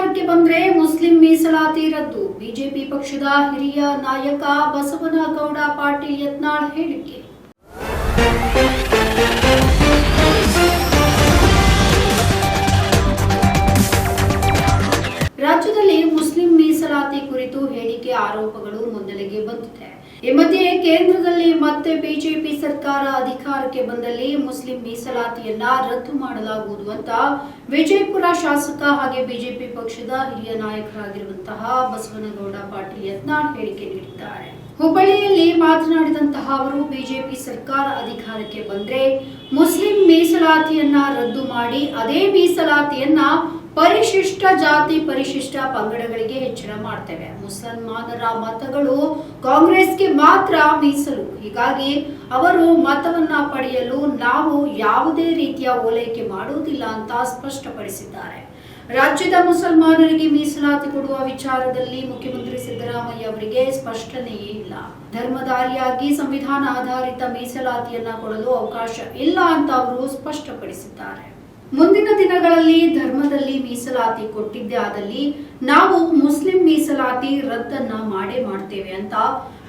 ಅಧಿಕಾರಕ್ಕೆ ಬಂದ್ರೆ ಮುಸ್ಲಿಂ ಮೀಸಲಾತಿ ರದ್ದು. ಬಿಜೆಪಿ ಪಕ್ಷದ ಹಿರಿಯ ನಾಯಕ ಬಸವನಗೌಡ ಪಾಟೀಲ್ ಯತ್ನಾಳ್ ಹೇಳಿಕೆ. ರಾಜ್ಯದಲ್ಲಿ ಮುಸ್ಲಿಂ ಮೀಸಲಾತಿ ಕುರಿತು ಹೇಳಿಕೆ ಆರೋಪಗಳು ಮುನ್ನೆಲೆಗೆ ಬಂದಿದೆ. ಈ ಮಧ್ಯೆ ಕೇಂದ್ರದಲ್ಲಿ ಮತ್ತೆ ಬಿಜೆಪಿ ಸರ್ಕಾರ ಅಧಿಕಾರಕ್ಕೆ ಬಂದಲ್ಲಿ ಮುಸ್ಲಿಂ ಮೀಸಲಾತಿಯನ್ನ ರದ್ದು ಮಾಡಲಾಗುವುದು ಅಂತ ವಿಜಯಪುರ ಶಾಸಕ ಹಾಗೆ ಬಿಜೆಪಿ ಪಕ್ಷದ ಹಿರಿಯ ನಾಯಕರಾಗಿರುವಂತಹ ಬಸವನಗೌಡ ಪಾಟೀಲ್ ಯತ್ನಾಳ್ ಹೇಳಿಕೆ ನೀಡಿದ್ದಾರೆ. ಹುಬ್ಬಳ್ಳಿಯಲ್ಲಿ ಮಾತನಾಡಿದಂತಹ ಅವರು, ಬಿಜೆಪಿ ಸರ್ಕಾರ ಅಧಿಕಾರಕ್ಕೆ ಬಂದ್ರೆ ಮುಸ್ಲಿಂ ಮೀಸಲಾತಿಯನ್ನ ರದ್ದು ಮಾಡಿ, ಅದೇ ಮೀಸಲಾತಿಯನ್ನ ಪರಿಶಿಷ್ಟ ಜಾತಿ ಪರಿಶಿಷ್ಟ ಪಂಗಡಗಳಿಗೆ ಹೆಚ್ಚಳ ಮಾಡ್ತೇವೆ. ಮುಸಲ್ಮಾನರ ಮತಗಳು ಕಾಂಗ್ರೆಸ್ಗೆ ಮಾತ್ರ ಮೀಸಲು ಹೀಗಾಗಿ ಅವರು ಮತವನ್ನ ಪಡೆಯಲು ನಾವು ಯಾವುದೇ ರೀತಿಯ ಓಲೈಕೆ ಮಾಡುವುದಿಲ್ಲ ಅಂತ ಸ್ಪಷ್ಟಪಡಿಸಿದ್ದಾರೆ. ರಾಜ್ಯದ ಮುಸಲ್ಮಾನರಿಗೆ ಮೀಸಲಾತಿ ಕೊಡುವ ವಿಚಾರದಲ್ಲಿ ಮುಖ್ಯಮಂತ್ರಿ ಸಿದ್ದರಾಮಯ್ಯ ಅವರಿಗೆ ಸ್ಪಷ್ಟನೆಯೇ ಇಲ್ಲ. ಧರ್ಮದಾರಿಯಾಗಿ ಸಂವಿಧಾನ ಆಧಾರಿತ ಮೀಸಲಾತಿಯನ್ನ ಕೊಡಲು ಅವಕಾಶ ಇಲ್ಲ ಅಂತ ಅವರು ಸ್ಪಷ್ಟಪಡಿಸಿದ್ದಾರೆ. ಮುಂದಿನ ದಿನಗಳಲ್ಲಿ ಧರ್ಮದಲ್ಲಿ ಮೀಸಲಾತಿ ಕೊಟ್ಟಿದ್ದೇ. ಆದಲ್ಲಿ ನಾವು ಮುಸ್ಲಿಂ ಮೀಸಲಾತಿ ರದ್ದನ್ನ ಮಾಡೇ ಮಾಡ್ತೇವೆ ಅಂತ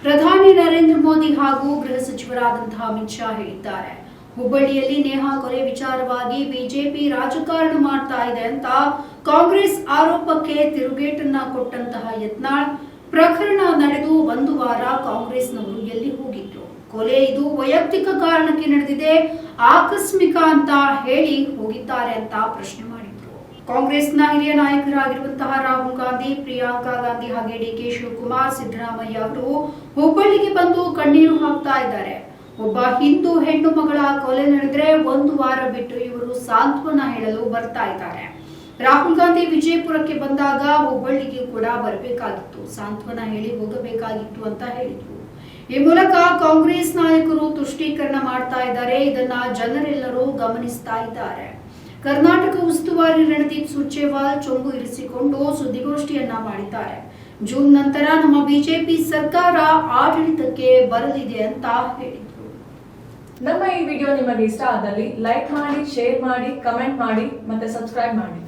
ಪ್ರಧಾನಿ ನರೇಂದ್ರ ಮೋದಿ ಹಾಗೂ ಗೃಹ ಸಚಿವರಾದಂತಹ ಅಮಿತ್ ಶಾ ಹೇಳಿದ್ದಾರೆ. ಹುಬ್ಬಳ್ಳಿಯಲ್ಲಿ ನೇಹಾ ಕೊಲೆ ವಿಚಾರವಾಗಿ ಬಿಜೆಪಿ ರಾಜಕಾರಣ ಮಾಡ್ತಾ ಇದೆ ಅಂತ ಕಾಂಗ್ರೆಸ್ ಆರೋಪಕ್ಕೆ ತಿರುಗೇಟನ್ನ ಕೊಟ್ಟಂತಹ ಯತ್ನಾಳ್ ಪ್ರಕರಣ ನಡೆದು ಒಂದು ವಾರ ಕಾಂಗ್ರೆಸ್ನವರು ಎಲ್ಲಿ ಹೋಗಿದ್ರು? ಕೊಲೆ ಇದು ವೈಯಕ್ತಿಕ ಕಾರಣಕ್ಕೆ ನಡೆದಿದೆ. ಆಕಸ್ಮಿಕ ಅಂತ ಹೇಳಿ ಹೋಗಿದ್ದಾರೆ ಅಂತ ಪ್ರಶ್ನೆ ಮಾಡಿದ್ರು. ಕಾಂಗ್ರೆಸ್ನ ಹಿರಿಯ ನಾಯಕರಾಗಿರುವಂತಹ ರಾಹುಲ್ ಗಾಂಧಿ, ಪ್ರಿಯಾಂಕಾ ಗಾಂಧಿ ಹಾಗೆ ಡಿ ಕೆ ಶಿವಕುಮಾರ್, ಸಿದ್ದರಾಮಯ್ಯ ಅವರು ಹುಬ್ಬಳ್ಳಿಗೆ ಬಂದು ಕಣ್ಣೀರು ಹಾಕ್ತಾ ಇದ್ದಾರೆ. ಒಬ್ಬ ಹಿಂದೂ ಹೆಣ್ಣು ಮಗಳ ಕೊಲೆ ನಡೆದ್ರೆ ಒಂದು ವಾರ ಬಿಟ್ಟು ಇವರು ಸಾಂತ್ವನ ಹೇಳಲು ಬರ್ತಾ ಇದ್ದಾರೆ. ರಾಹುಲ್ ಗಾಂಧಿ ವಿಜಯಪುರಕ್ಕೆ ಬಂದಾಗ ಹುಬ್ಬಳ್ಳಿಗೆ ಕೂಡ ಬರಬೇಕಾಗಿತ್ತು. ಸಾಂತ್ವನ ಹೇಳಿ ಹೋಗಬೇಕಾಗಿತ್ತು ಅಂತ ಹೇಳಿದ್ರು. ಈ ಮೂಲಕ ಕಾಂಗ್ರೆಸ್ ನಾಯಕರು ತುಷ್ಟೀಕರಣ ಮಾಡ್ತಾ ಇದ್ದಾರೆ. ಇದನ್ನ ಜನರೆಲ್ಲರೂ ಗಮನಿಸ್ತಾ ಇದ್ದಾರೆ. ಕರ್ನಾಟಕ ಉಸ್ತುವಾರಿ ರಣದೀಪ್ ಸುರ್ಜೇವಾಲ್ ಚೊಂಬು ಇರಿಸಿಕೊಂಡು ಸುದ್ದಿಗೋಷ್ಠಿಯನ್ನ ಮಾಡಿದ್ದಾರೆ. ಜೂನ್ ನಂತರ ನಮ್ಮ ಬಿಜೆಪಿ ಸರ್ಕಾರ ಆಡಳಿತಕ್ಕೆ ಬರಲಿದೆ ಅಂತ ಹೇಳಿದ್ರು. ನಮ್ಮ ಈ ವಿಡಿಯೋ ನಿಮಗೆ ಇಷ್ಟ ಆದಲ್ಲಿ ಲೈಕ್ ಮಾಡಿ, ಶೇರ್ ಮಾಡಿ, ಕಮೆಂಟ್ ಮಾಡಿ ಮತ್ತೆ ಸಬ್ಸ್ಕ್ರೈಬ್ ಮಾಡಿ.